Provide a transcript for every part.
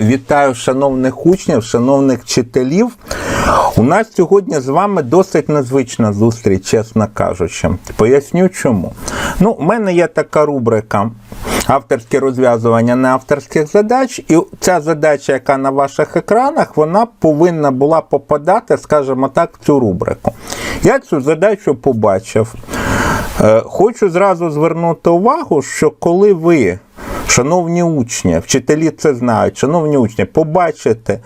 Вітаю шановних учнів, шановних вчителів. У нас сьогодні з вами досить незвична зустріч, чесно кажучи. Поясню чому. Ну, у мене є така рубрика авторське розв'язування неавторських задач, і ця задача, яка на ваших екранах, вона повинна була попадати, скажімо так, в цю рубрику. Я цю задачу побачив. Е, Хочу зразу звернути увагу, що коли ви, шановні учні, вчителі це знають, шановні учні, побачите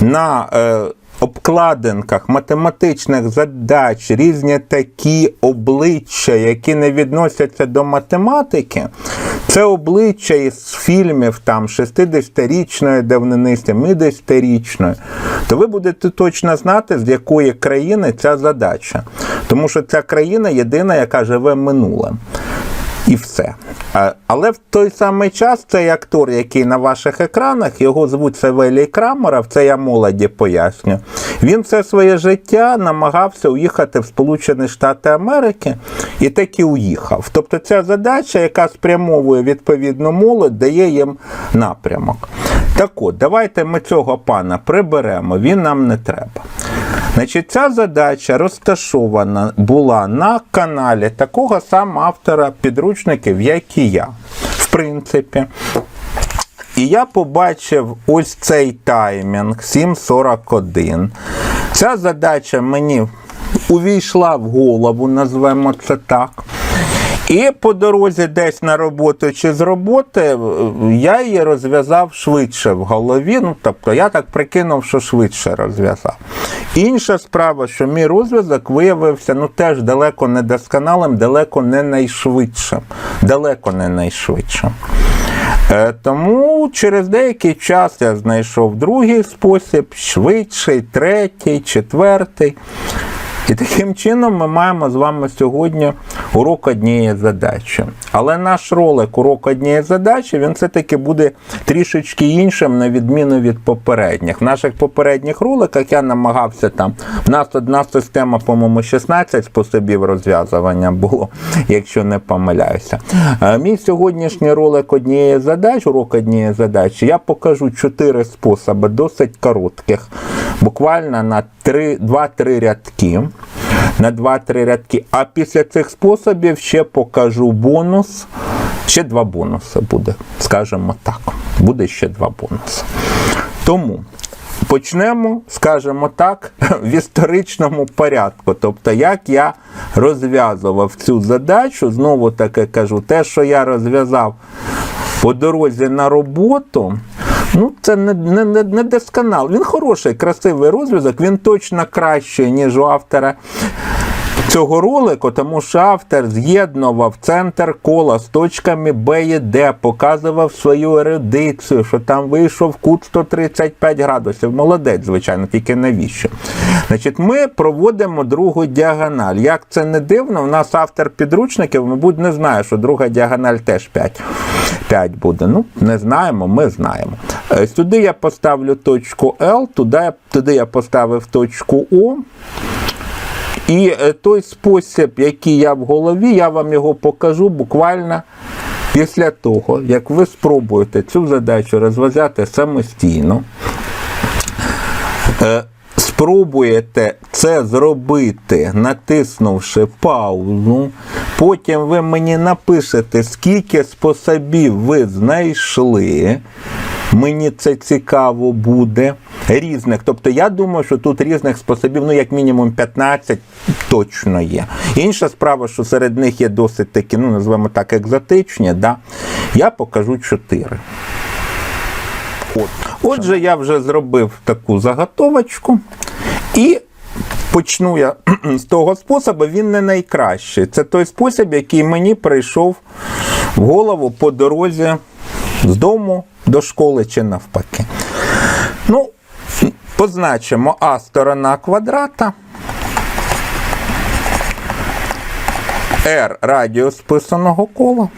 на е, обкладинках математичних задач різні такі обличчя, які не відносяться до математики, це обличчя із фільмів там 60-річної давнини, 70-річної, то ви будете точно знати, з якої країни ця задача. Тому що ця країна єдина, яка живе минулим. І все. Але в той самий час цей актор, який на ваших екранах, його звуть Савелій Крамеров, це я молоді поясню. Він все своє життя намагався уїхати в Сполучені Штати Америки і таки уїхав. Тобто ця задача, яка спрямовує відповідну молодь, дає їм напрямок. Так от, давайте ми цього пана приберемо, він нам не треба. Значить, ця задача розташована була на каналі такого самого автора підручників, як і я. В принципі. І я побачив ось цей таймінг 7.41. Ця задача мені увійшла в голову, назвемо це так. І по дорозі десь на роботу чи з роботи е, я її розв'язав швидше в голові. Ну, тобто я так прикинув, що швидше розв'язав. Інша справа, що мій розв'язок виявився ну, теж далеко не досконалим, далеко не найшвидшим. Далеко не найшвидшим. Е, Тому через деякий час я знайшов другий спосіб, швидший, третій, четвертий. І таким чином ми маємо з вами сьогодні урок однієї задачі. Але наш ролик урок однієї задачі він все-таки буде трішечки іншим, на відміну від попередніх. В наших попередніх роликах я намагався там. В нас одна система, по-моєму, 16 способів розв'язування було, якщо не помиляюся. Е, Мій сьогоднішній ролик однієї задачі, урок однієї задачі, я покажу чотири способи, досить коротких, буквально на 2-3 рядки. На 2-3 рядки. А після цих способів ще покажу бонус. Ще два бонуси буде, скажімо так. Буде ще два бонуси. Тому почнемо, скажімо так, в історичному порядку. Тобто, як я розв'язував цю задачу, знову таки кажу, те, що я розв'язав по дорозі на роботу. Ну, це не, не, не, не досконал. Він хороший, красивий розв'язок, він точно кращий, ніж у автора цього ролику, тому що автор з'єднував центр кола з точками Б і Д, показував свою ерудицію, що там вийшов кут 135 градусів. Молодець, звичайно, тільки навіщо? Значить, ми проводимо другу діагональ. Як це не дивно, у нас автор підручників, мабуть, не знає, що друга діагональ теж 5, 5 буде. Ну, не знаємо, ми знаємо. Е, Сюди я поставлю точку L, туди, туди я поставив точку О. І е, той спосіб, який я в голові, я вам його покажу буквально після того, як ви спробуєте цю задачу розв'язати самостійно. Спробуєте це зробити, натиснувши паузу. Потім ви мені напишете, скільки способів ви знайшли. Мені це цікаво буде. Різних. Тобто я думаю, що тут різних способів, ну, як мінімум 15 точно є. Інша справа, що серед них є досить такі, ну, називаємо так, екзотичні. Да? Я покажу 4. От. Отже, я вже зробив таку заготовочку. І почну я з того способу, він не найкращий. Це той спосіб, який мені прийшов в голову по дорозі з дому до школи чи навпаки. Ну, позначимо А сторона квадрата. R радіус писаного кола.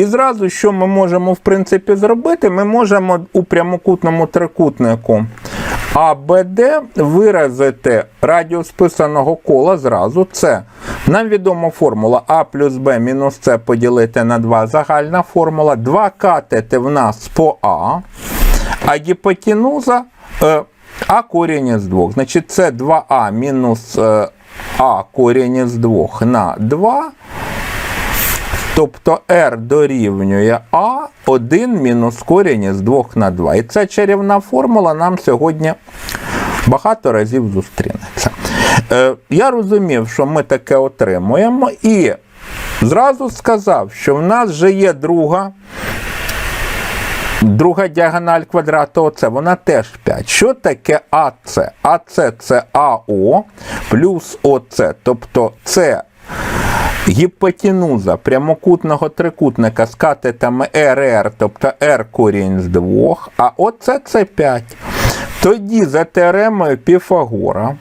І зразу, що ми можемо в принципі зробити, ми можемо у прямокутному трикутнику АБД виразити радіус писаного кола зразу. Це нам відома формула А плюс Б мінус С поділити на 2 загальна формула. 2 катети в нас по А, а гіпотенуза е, А корінь із 2. Значить, це 2А мінус е, А корінь із 2 на 2. Тобто r дорівнює А 1 мінус корінь із 2 на 2. І ця чарівна формула нам сьогодні багато разів зустрінеться. Е, я розумів, що ми таке отримуємо, і зразу сказав, що в нас вже є друга. Друга діагональ квадрату ОЦ, вона теж 5. Що таке АЦ? АЦ це АО плюс ОЦ. Тобто це гіпотенуза прямокутного трикутника з катетами РР, тобто R корінь з 2, а оце це 5. Тоді за теоремою Піфагора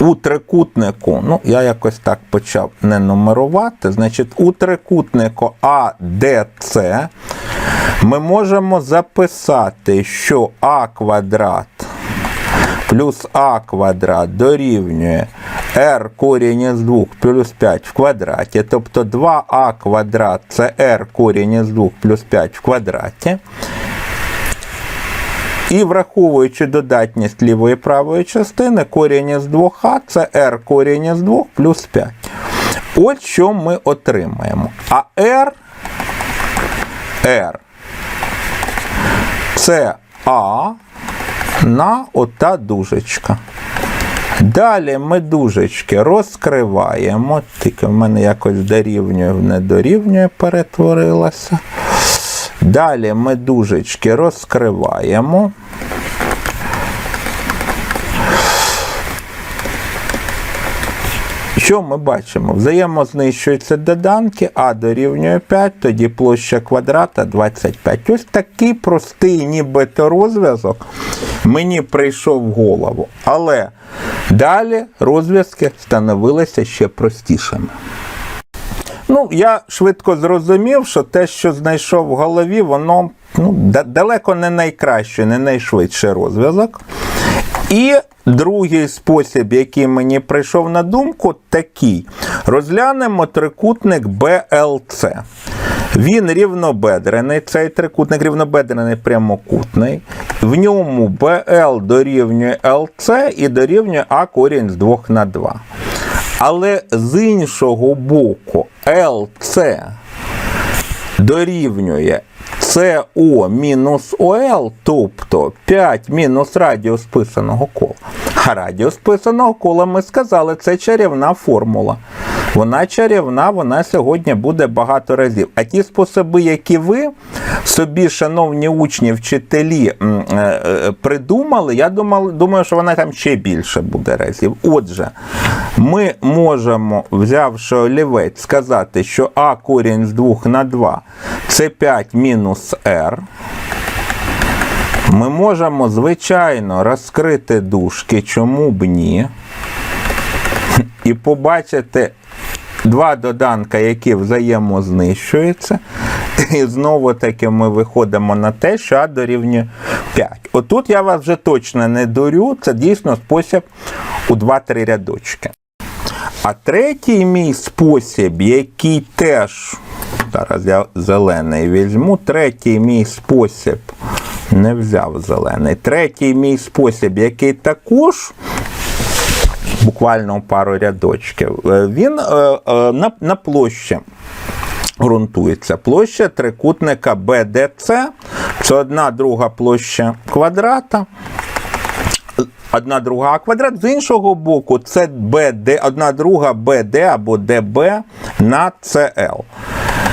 у трикутнику, ну я якось так почав не нумерувати, значить у трикутнику АДЦ ми можемо записати, що А квадрат плюс а квадрат дорівнює r корінь із 2 плюс 5 в квадраті, тобто 2а квадрат це r корінь із 2 плюс 5 в квадраті. І враховуючи додатність лівої і правої частини, корінь із 2а це r корінь із 2 плюс 5. От що ми отримаємо. А r, r це а на ота дужечка. Далі ми дужечки розкриваємо, тільки в мене якось дорівнює, в недорівнює перетворилося. Далі ми дужечки розкриваємо. Що ми бачимо? Взаємознищуються доданки, а дорівнює 5, тоді площа квадрата 25. Ось такий простий нібито розв'язок мені прийшов в голову. Але далі розв'язки становилися ще простішими. Ну, я швидко зрозумів, що те, що знайшов в голові, воно ну, далеко не найкраще, не найшвидший розв'язок. І другий спосіб, який мені прийшов на думку, такий. Розглянемо трикутник BLC. Він рівнобедрений, цей трикутник рівнобедрений прямокутний. В ньому BL дорівнює LC і дорівнює А корінь з 2 на 2. Але з іншого боку, LC дорівнює СО мінус ОЛ, тобто 5 мінус радіус писаного кола. А радіус писаного кола ми сказали, це чарівна формула. Вона чарівна, вона сьогодні буде багато разів. А ті способи, які ви собі, шановні учні, вчителі, е, е, придумали, я думав, думаю, що вона там ще більше буде разів. Отже, ми можемо, взявши олівець, сказати, що А корінь з 2 на 2 це 5 мінус R. Ми можемо, звичайно, розкрити дужки, чому б ні. І побачити два доданка, які взаємознищуються. І знову таки ми виходимо на те, що А дорівнює 5. Отут я вас вже точно не дурю, це дійсно спосіб у 2-3 рядочки. А третій мій спосіб, який теж, зараз я зелений візьму, третій мій спосіб, не взяв зелений, третій мій спосіб, який також буквально пару рядочків, е, він е, е, на, на площі. Ґрунтується площа трикутника BDC, це одна друга площа квадрата. Одна друга квадрат, з іншого боку, це BD, одна друга BD або DB на CL.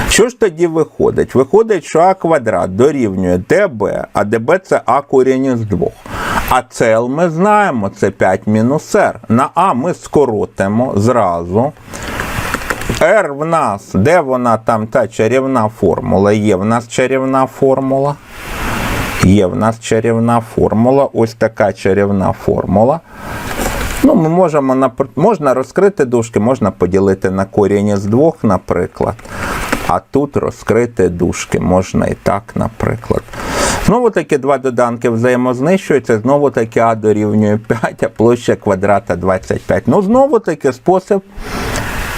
Що ж тоді виходить? Виходить, що А квадрат дорівнює ДБ, а ДБ це А корінь із 2. А CL ми знаємо, це 5 мінус R. На А ми скоротимо зразу. R в нас, де вона там та чарівна формула? Є в нас чарівна формула. Є в нас чарівна формула. Ось така чарівна формула. Ну, ми можемо можна розкрити дужки, можна поділити на корінь з двох, наприклад. А тут розкрити дужки можна і так, наприклад. Знову таки два доданки взаємознищуються, знову таки А дорівнює 5, а площа квадрата 25. Ну, знову таки спосіб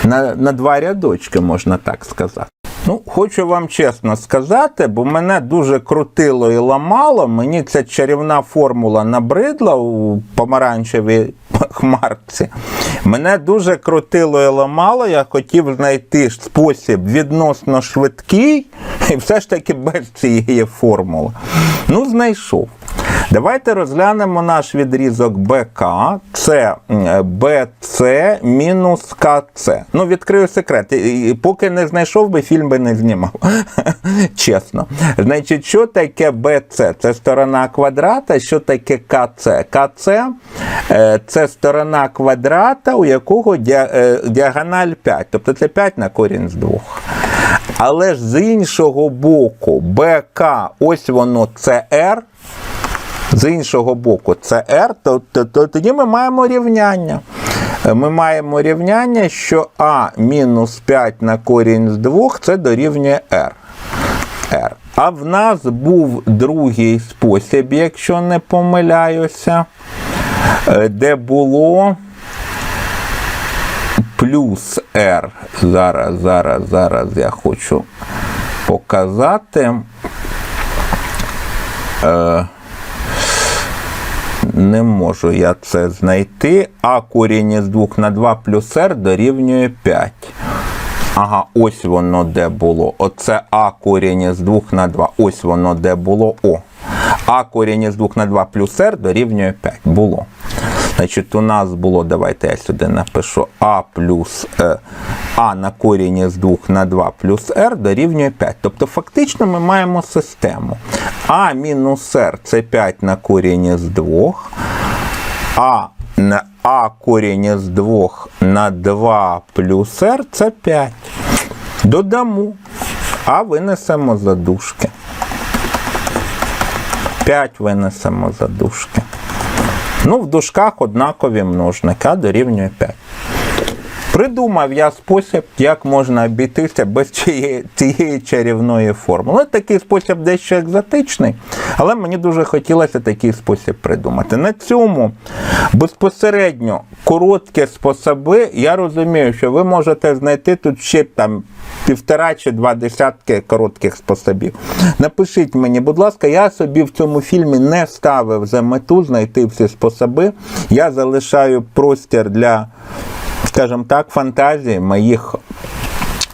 на, на два рядочки, можна так сказати. Ну, хочу вам чесно сказати, бо мене дуже крутило і ламало. Мені ця чарівна формула набридла у помаранчевій хмарці. Мене дуже крутило і ламало. Я хотів знайти спосіб відносно швидкий, і все ж таки без цієї формули. Ну, знайшов. Давайте розглянемо наш відрізок БК. Це БЦ мінус КЦ. Ну, відкрию секрет. Поки не знайшов би, фільм би не знімав. Чесно. Значить, що таке БЦ? Це сторона квадрата. Що таке КЦ? КЦ е, це сторона квадрата, у якого е, діагональ 5. Тобто це 5 на корінь з 2. Але ж з іншого боку, БК, ось воно R, з іншого боку це R, то, то, то тоді ми маємо рівняння. Ми маємо рівняння, що А мінус 5 на корінь з 2 це дорівнює R. R. А в нас був другий спосіб, якщо не помиляюся, е, де було плюс R. Зараз, зараз, зараз я хочу показати. Е, не можу я це знайти. А корінь із 2 на 2 плюс r дорівнює 5. Ага, ось воно де було. Оце А корінь із 2 на 2. Ось воно де було. О. А корінь із 2 на 2 плюс r дорівнює 5. Було. Значить, у нас було, давайте я сюди напишу А плюс е, А на корінь із 2 на 2 плюс r дорівнює 5. Тобто, фактично ми маємо систему. А мінус r це 5 на корінь із 2. А на А корінь із 2 на 2 плюс r це 5. Додамо. А винесемо за дужки. 5 винесемо за дужки. Ну, в дужках однакові множники, а дорівнює 5. Придумав я спосіб, як можна обійтися без цієї, цієї чарівної формули. Такий спосіб дещо екзотичний, але мені дуже хотілося такий спосіб придумати. На цьому безпосередньо короткі способи. Я розумію, що ви можете знайти тут ще там півтора чи два десятки коротких способів. Напишіть мені, будь ласка, я собі в цьому фільмі не ставив за мету знайти всі способи. Я залишаю простір для скажімо так, фантазії моїх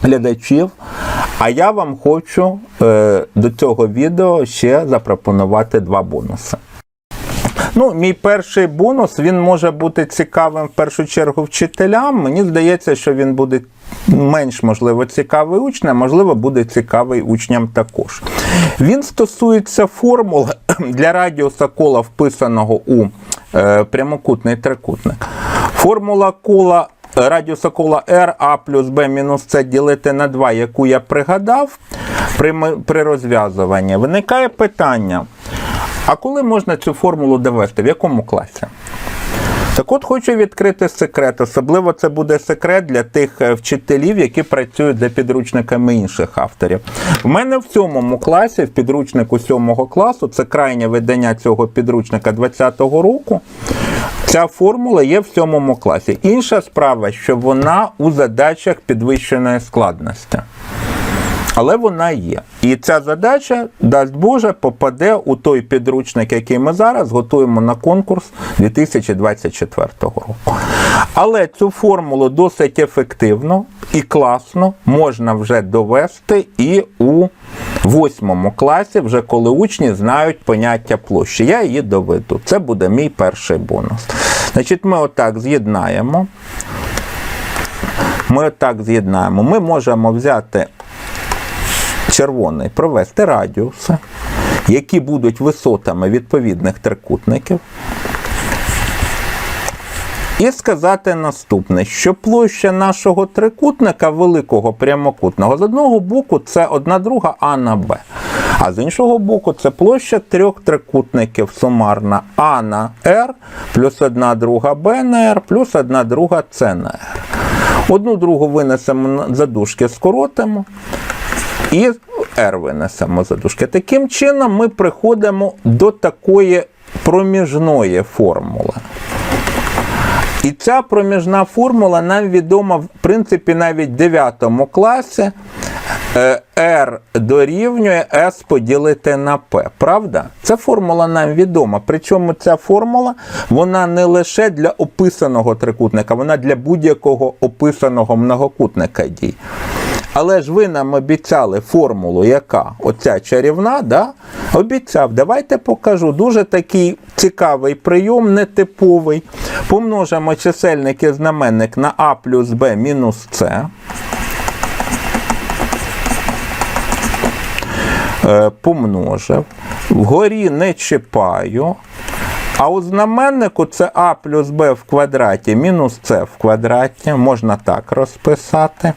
глядачів. А я вам хочу е, до цього відео ще запропонувати два бонуси. Ну, мій перший бонус він може бути цікавим в першу чергу вчителям. Мені здається, що він буде менш можливо цікавий учням, можливо, буде цікавий учням також. Він стосується формул для радіуса кола, вписаного у е, прямокутний трикутник. Формула кола. Радіуса кола R А плюс Б мінус С ділити на 2, яку я пригадав при, при розв'язуванні, виникає питання: а коли можна цю формулу довести? В якому класі? Так от хочу відкрити секрет. Особливо це буде секрет для тих е, вчителів, які працюють за підручниками інших авторів. У мене в сьомому класі, в підручнику сьомого класу, це крайнє видання цього підручника 20-го року. Ця формула є в сьомому класі. Інша справа, що вона у задачах підвищеної складності. Але вона є. І ця задача, дасть Боже, попаде у той підручник, який ми зараз готуємо на конкурс 2024 року. Але цю формулу досить ефективно і класно можна вже довести і у восьмому класі, вже коли учні знають поняття площі. Я її доведу. Це буде мій перший бонус. Значить, ми отак з'єднаємо. Ми отак з'єднаємо. Ми можемо взяти червоний, провести радіуси, які будуть висотами відповідних трикутників. І сказати наступне, що площа нашого трикутника великого прямокутного з одного боку це одна друга А на Б. А з іншого боку, це площа трьох трикутників сумарна А на Р плюс одна друга Б на Р плюс одна друга С на Р. Одну другу винесемо за дужки, скоротимо. І винесемо за. Таким чином ми приходимо до такої проміжної формули. І ця проміжна формула нам відома, в принципі, навіть в 9 класі. Е, R дорівнює S поділити на P. Правда? Ця формула нам відома. Причому ця формула вона не лише для описаного трикутника, вона для будь-якого описаного многокутника дій. Але ж ви нам обіцяли формулу, яка оця чарівна, да? обіцяв. Давайте покажу. Дуже такий цікавий прийом, нетиповий. Помножимо чисельник і знаменник на А плюс Б мінус С. Е, помножив. Вгорі не чіпаю. А у знаменнику це А плюс Б в квадраті мінус С в квадраті. Можна так розписати.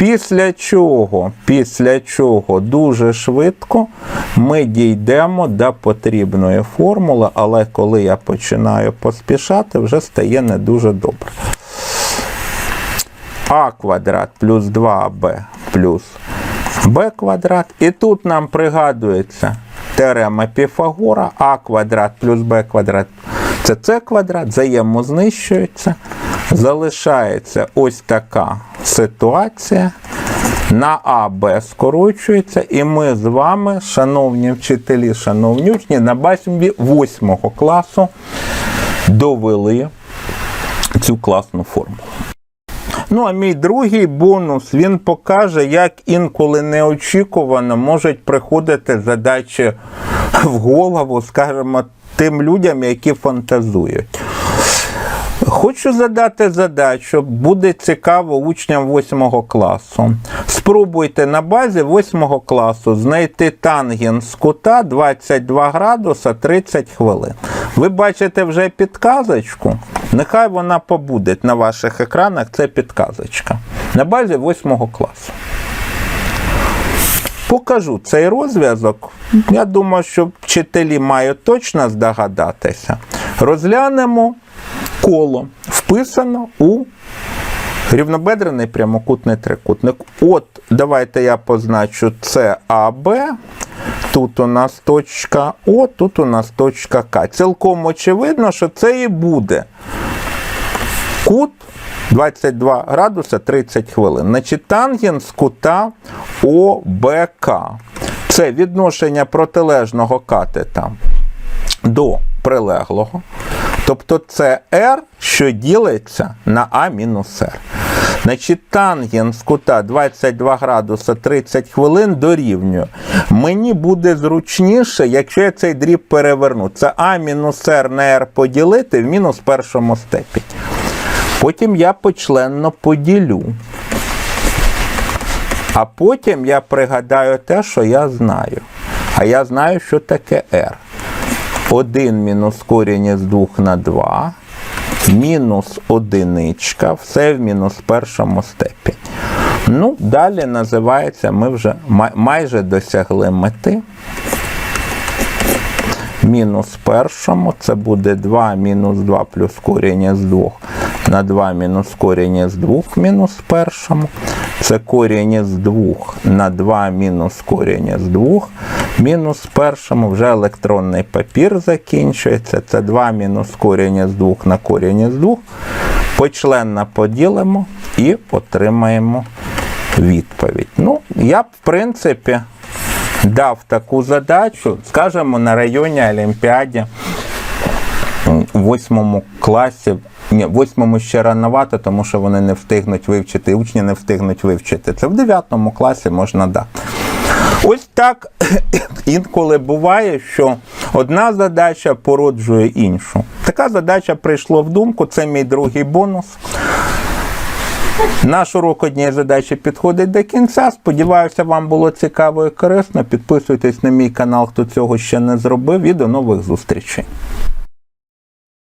Після чого, після чого дуже швидко ми дійдемо до потрібної формули, але коли я починаю поспішати, вже стає не дуже добре. А квадрат плюс 2Б плюс Б квадрат. І тут нам пригадується теорема Піфагора, А квадрат плюс Б квадрат це С квадрат, взаємознищується. Залишається ось така ситуація. На А Б скорочується, і ми з вами, шановні вчителі, шановні учні, на базі 8 класу довели цю класну формулу. Ну, а мій другий бонус він покаже, як інколи неочікувано можуть приходити задачі в голову, скажімо, тим людям, які фантазують. Хочу задати задачу, буде цікаво учням 8 класу. Спробуйте на базі 8 класу знайти тангенс кута 22 градуса 30 хвилин. Ви бачите вже підказочку. Нехай вона побуде на ваших екранах. Це підказочка. На базі 8 класу. Покажу цей розв'язок. Я думаю, що вчителі мають точно здогадатися. Розглянемо коло, вписано у рівнобедрений прямокутний трикутник. От, давайте я позначу це АБ. Тут у нас точка О, тут у нас точка К. Цілком очевидно, що це і буде кут 22 градуса 30 хвилин. Значить, тангенс кута ОБК. Це відношення протилежного катета до прилеглого. Тобто це R, що ділиться на А-R. Значить, тангенс кута 22 градуса 30 хвилин дорівнює. Мені буде зручніше, якщо я цей дріб переверну. Це А-R на R поділити в мінус першому степені. Потім я почленно поділю. А потім я пригадаю те, що я знаю. А я знаю, що таке R. 1 мінус корінь із 2 на 2, мінус одиничка, все в мінус першому степені. Ну, далі називається, ми вже май- майже досягли мети. Мінус першому, це буде 2 мінус 2 плюс корінь із 2 на 2 мінус корінь із 2 мінус першому. Це корінь із 2 на 2 мінус корінь із 2 мінус першому. Вже електронний папір закінчується. Це 2 мінус корінь із 2 на корінь із 2. Почленно поділимо і отримаємо відповідь. Ну, я б, в принципі, дав таку задачу, скажімо, на районі Олімпіаді у восьмому класі. Ні, в восьмому ще ранувато, тому що вони не встигнуть вивчити, учні не встигнуть вивчити. Це в дев'ятому класі можна дати. Ось так інколи буває, що одна задача породжує іншу. Така задача прийшла в думку, це мій другий бонус. Наш урок однієї задачі підходить до кінця. Сподіваюся, вам було цікаво і корисно. Підписуйтесь на мій канал, хто цього ще не зробив, і до нових зустрічей.